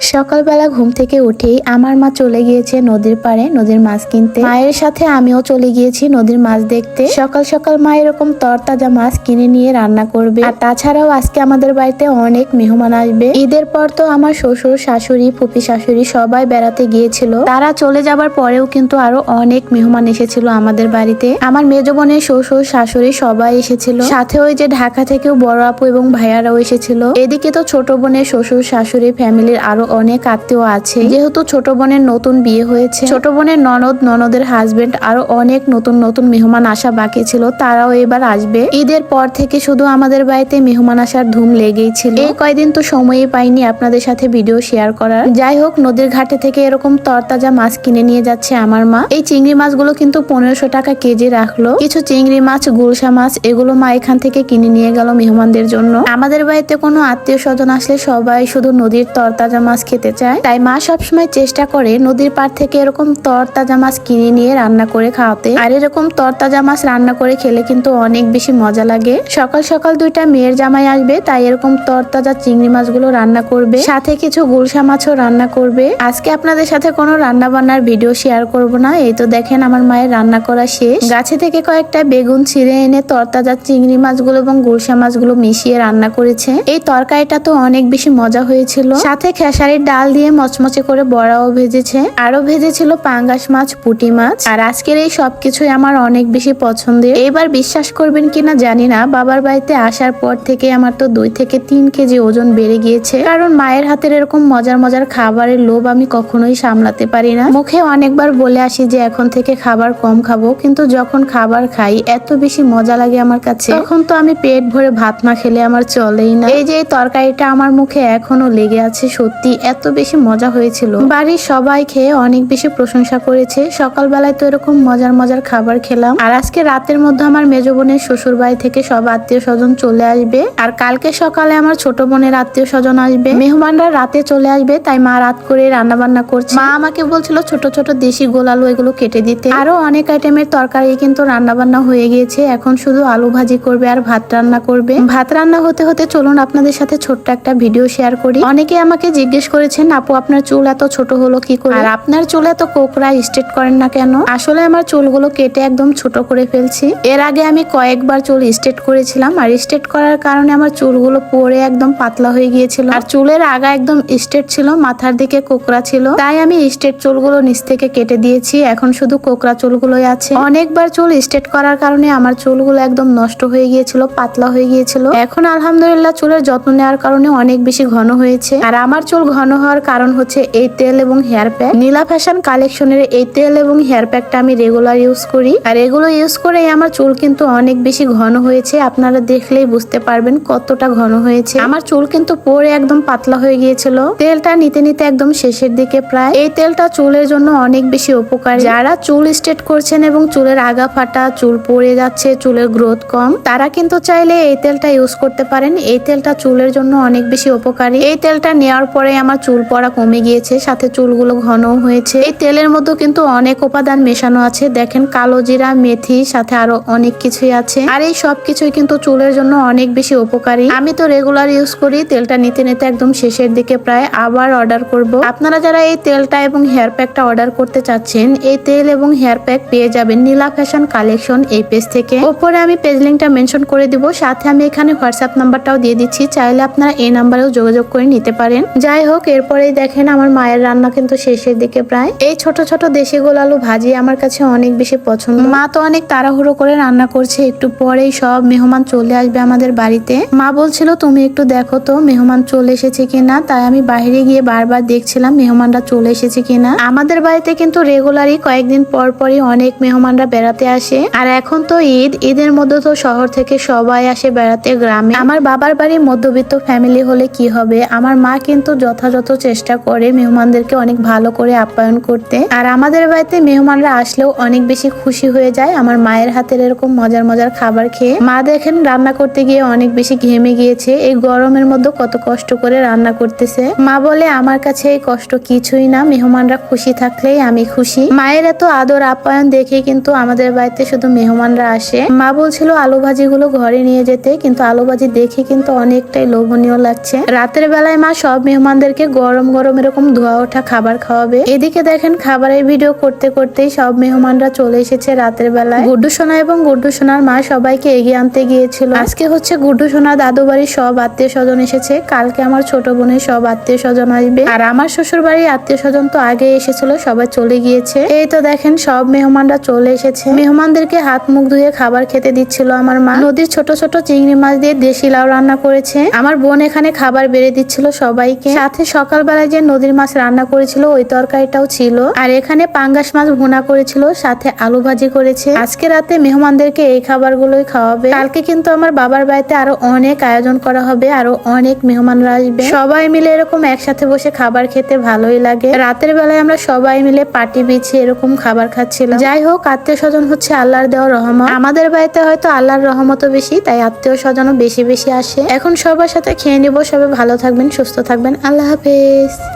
সকালবেলা ঘুম থেকে উঠেই আমার মা চলে গিয়েছে নদীর পাড়ে, নদীর মাছ কিনতে। মায়ের সাথে আমিও চলে গিয়েছি নদীর মাছ দেখতে। সকাল সকাল মা এরকম তরতাজা মাছ কিনে নিয়ে রান্না করবে। আর তাছাড়াও আজকে আমাদের বাড়িতে অনেক মেহমান আসবে। ঈদের পর তো আমার শ্বশুর, শাশুড়ি, ফুপি শাশুড়ি সবাই বেড়াতে গিয়েছিল। তারা চলে যাবার পরেও কিন্তু আরও অনেক মেহমান এসেছিল আমাদের বাড়িতে। আমার মেজ বোনের শ্বশুর, শাশুড়ি সবাই এসেছিল। সাথে ওই যে ঢাকা থেকেও বড় আপু এবং ভাইয়ারাও এসেছিল। এদিকে তো ছোট বোনের শ্বশুর, শাশুড়ি ফ্যামিলির আরও অনেক আত্মীয় আছে। যেহেতু ছোট বোনের নতুন বিয়ে হয়েছে, ছোট বোনের ননদ, ননদের হাজবেন্ড আরও অনেক নতুন নতুন মেহমান আসা বাকি ছিল, তারাও এবার আসবে। ঈদের পর থেকে শুধু আমাদের বাড়িতে মেহমান আসার ধুম লেগেই ছিল। এই কয়দিন তো সময়ই পাইনি আপনাদের সাথে ভিডিও শেয়ার করার। যাই হোক, নদীর ঘাটে থেকে এরকম তরতাজা মাছ কিনে নিয়ে যাচ্ছে আমার মা। এই চিংড়ি মাছগুলো কিন্তু পনেরোশো টাকা কেজি রাখল। কিছু চিংড়ি মাছ, গুলশা মাছ, এগুলো মা এখান থেকে কিনে নিয়ে গেল মেহমানদের জন্য। আমাদের বাড়িতে কোনো আত্মীয় স্বজন আসলে সবাই শুধু নদীর তরতাজা মাছ খেতে চায়। তাই মা সবসময় চেষ্টা করে নদীর পাড় থেকে এরকম তরতাজা মাছ কিনে নিয়ে রান্না করে খাওয়াতে। আর এরকম তরতাজা মাছ রান্না করে খেলে কিন্তু অনেক বেশি মজা লাগে। সকাল সকাল দুইটা মেয়ের জামাই আসবে, তাই এরকম তরতাজা চিংড়ি মাছগুলো রান্না করবে। সাথে কিছু গুলশা মাছও রান্না করবে। আজকে আপনাদের সাথে কোনো রান্না বান্নার ভিডিও শেয়ার করব না। এই তো দেখেন আমার মায়ের রান্না করা শেষ। গাছে থেকে কয়েকটা বেগুন ছিঁড়ে এনে তরতাজা চিংড়ি মাছগুলো এবং গুলশা মাছগুলো মিশিয়ে রান্না করেছে। এই তরকারিটা তো অনেক বেশি মজা হয়েছিল। সাথে খেসারির ডাল দিয়ে মচমচে করে বড়াও ভেজেছে। আরও ভেজেছিল পাঙ্গাস মাছ, পুঁটি মাছ। আর আজকের এই সবকিছুই আমার অনেক বেশি পছন্দের। এবার বিশ্বাস করবেন কিনা জানি না। বাবার বাড়িতে আসার পর থেকে আমার তো দুই থেকে তিন কেজি ওজন বেড়ে গিয়েছে। কারণ মায়ের হাতের এরকম মজার মজার খাবারের লোভ আমি কখনোই সামলাতে পারি না। মুখে অনেকবার বলে আসি যে এখন থেকে খাবার কম খাব। কিন্তু যখন খাবার খাই, এত বেশি মজা লাগে আমার কাছে। তখন তো আমি পেট ভরে ভাত না খেলে আমার চলেই না। এই যে তরকারিটা আমার মুখে এখনও লেগে আছে সত্যি। এত বেশি মজা হয়েছিল। বাড়ির সবাই খেয়ে অনেক বেশি প্রশংসা করেছে। সকালবেলায় তো এরকম মজার মজার খাবার খেলাম। আর আজকে রাতের মধ্যে আমার মেজ বোনের শ্বশুর বাড়ি থেকে সব আত্মীয় স্বজন চলে আসবে। আর কালকে সকালে আমার ছোট বোনের আত্মীয় স্বজন আসবে। মেহমানরা রাতে চলে আসবে, তাই মা রাত করে রান্না বান্না করছে। মা আমাকে বলছিল ছোট ছোট দেশি গোলালু এগুলো কেটে দিতে। আরও অনেক আইটেমের তরকারি কিন্তু রান্না বান্না হয়ে গিয়েছে। এখন শুধু আলু ভাজি করবে আর ভাত রান্না করবে। ভাত রান্না হতে হতে চলুন আপনাদের সাথে ছোট্ট একটা ভিডিও শেয়ার করি। অনেকে আমাকে জিজ্ঞেস করেছেন আপু আপনার চুল এত ছোট হলো কি করে? আর আপনার চুল এত কোকড়া স্ট্রেট করেন না কেন? আসলে আমার চুলগুলো কেটে একদম ছোট করে ফেলছি। এর আগে আমি কয়েকবার চুল স্ট্রেট করেছিলাম আর স্ট্রেট করার কারণে আমার চুলগুলো পরে একদম পাতলা হয়ে গিয়েছিল। আর চুলের আগা একদম স্ট্রেট ছিল মাথার দিকে কোকড়া ছিল। তাই আমি স্ট্রেট চুলগুলো নিচ থেকে কেটে দিয়েছি এখন শুধু কোকড়া চুলগুলোই আছে। অনেকবার চুল স্ট্রেট করার কারণে আমার চুলগুলো একদম নষ্ট হয়ে গিয়েছিল পাতলা হয়ে গিয়েছিল। এখন আলহামদুলিল্লাহ চুলের যত্ন নেওয়ার কারণে অনেক বেশি ঘন হয়েছে। আর আমার চুল ঘন হওয়ার কারণ হচ্ছে এই তেল এবং হেয়ার প্যাক। নীলা ফ্যাশন কালেকশনের এই তেল এবং হেয়ার প্যাকটা আমি রেগুলার ইউজ করি। আর এগুলো ইউজ করে আমার চুল কিন্তু অনেক বেশি ঘন হয়েছে। আপনারা দেখলেই বুঝতে পারবেন কতটা ঘন হয়েছে। আমার চুল কিন্তু পরে একদম পাতলা হয়ে গিয়েছিল। তেলটা নিতে নিতে একদম শেষের দিকে প্রায়। এই তেলটা চুলের জন্য অনেক বেশি উপকারী। যারা চুল স্ট্রেট করছেন এবং চুলের আগা ফাটা, চুল পড়ে যাচ্ছে, চুলের গ্রোথ কম, তারা কিন্তু চাইলে এই তেলটা ইউজ করতে পারেন। এই তেলটা চুলের জন্য অনেক বেশি উপকারী। এই তেলটা নেওয়ার পরে আমার চুল পড়া কমে গিয়েছে, সাথে চুলগুলো ঘনও হয়েছে। এই তেলের মধ্যে কিন্তু অনেক উপাদান মেশানো আছে। দেখেন, কালো জিরা, মেথি, সাথে আরও অনেক কিছুই আছে। আর এই সব কিছুই কিন্তু চুলের জন্য অনেক বেশি উপকারী। আমি তো রেগুলার ইউজ করি, তেলটা নিতে নিতে একদম শেষের দিকে প্রায় আবার অর্ডার করব। আপনারা যারা এই তেলটা এবং হেয়ার প্যাকটা অর্ডার করতে চাচ্ছেন, এই তেল এবং হেয়ার প্যাক পেয়ে যাবেন নীলা ফ্যাশন কালেকশন এই পেজ থেকে। ওপরে আমি পেজ লিঙ্কটা মেনশন করে দিব, সাথে আমি এখানে হোয়াটসঅ্যাপ নাম্বারটাও দিয়ে দিচ্ছি। চাইলে আপনারা এই নাম্বারেও যোগাযোগ করে নিতে পারেন। যাই হোক এরপরেই দেখেন আমার মায়ের রান্না কিন্তু শেষের দিকে প্রায়। এই ছোট ছোট দেশি গোলালু ভাজি আমার কাছে অনেক বেশি পছন্দ। মা তো অনেক তাড়াহুড়ো করে রান্না করছে। একটু পরেই সব মেহমান চলে আসবে আমাদের বাড়িতে। মা বলছিল, তুমি একটু দেখো তো, মেহমান চলে এসেছে কিনা? তাই আমি বাইরে গিয়ে বারবার দেখছিলাম, মেহমানরা চলে এসেছে কিনা। আমাদের বাড়িতে কিন্তু রেগুলারই কয়েকদিন পর পরই অনেক মেহমানরা বেড়াতে আসে। আর এখন তো ঈদ। ঈদের মধ্যে তো শহর থেকে সবাই আসে বেড়াতে গ্রামে। আমার বাবার বাড়ি মধ্যবিত্ত ফ্যামিলি হলে কি হবে? আমার মা কিন্তু যথাযথ চেষ্টা করে মেহমানদেরকে অনেক ভালো করে আপ্যায়ন করতে। আর আমাদের বাড়িতে মেহমানরা আসলেও অনেক বেশি খুশি হয়ে যায় আমার মায়ের হাতের এরকম মজার মজার খাবার খেয়ে। মা দেখেন রান্না করতে গিয়ে অনেক বেশি ঘেমে গিয়েছে, এই গরমের মধ্যে কত কষ্ট করে রান্না করতেছে। মা বলে, আমার কাছে এই কষ্ট কিছুই না, মেহমানরা খুশি থাকলেই আমি খুশি। মায়ের এত আদর আপ্যায়ন দেখে কিন্তু আমাদের বাড়িতে শুধু মেহমানরা আসে। মা বলছিল, আলু ভাজি গুলো ঘরে নিয়ে যেতে। কিন্তু আলু ভাজি দেখে কিন্তু অনেকটাই লোভনীয় লাগছে। রাতের বেলায় মা সব মেহমানদের মেহমানদেরকে গরম গরম এরকম ধোয়া ওঠা খাবার খাওয়াবে। এদিকে দেখেন খাবারের ভিডিও করতে করতেই সব মেহমানরা চলে এসেছে রাতের বেলায়। গুড্ডু সোনা এবং গুড্ডু সোনার মা সবাইকে এগিয়ে আনতে গিয়েছিল। আজকে হচ্ছে গুড্ডু সোনা দাদু বাড়ির সব আত্মীয় স্বজন এসেছে। কালকে আমার ছোট বোনের সব আত্মীয় স্বজন আসবে। আর আমার শ্বশুর বাড়ির আত্মীয় স্বজন তো আগে এসেছিল, সবাই চলে গিয়েছে। এই তো দেখেন সব মেহমানরা চলে এসেছে। মেহমানদেরকে হাত মুখ ধুয়ে খাবার খেতে দিচ্ছিল আমার মা। নদীর ছোট ছোট চিংড়ি মাছ দিয়ে দেশি লাউ রান্না করেছে। আমার বোন এখানে খাবার বেড়ে দিচ্ছিল সবাইকে। সাথে সকালবেলায় যে নদীর মাছ রান্না করেছিল, ওই তরকারিটাও ছিল। আর এখানে পাঙ্গাস মাছ ভুনা করেছিল, সাথে আলু ভাজি করেছে। আজকে রাতে মেহমানদেরকে এই খাবারগুলোই খাওয়াবে। কালকে কিন্তু আমার বাবার বাড়িতে আরও অনেক আয়োজন করা হবে, আরও অনেক মেহমানরা আসবে। সবাই মিলে এরকম একসাথে বসে খাবার খেতে ভালোই লাগে। রাতের বেলায় আমরা সবাই মিলে পাটি বিছিয়ে এরকম খাবার খাচ্ছিলাম। যাই হোক আত্মীয় স্বজন হচ্ছে আল্লাহর দেওয়া রহমত। আমাদের বাড়িতে হয়তো আল্লাহর রহমতও বেশি, তাই আত্মীয় স্বজনও বেশি বেশি আসে। এখন সবার সাথে খেয়ে নিব। সবাই ভালো থাকবেন, সুস্থ থাকবেন। আল্লাহ হাফেজ।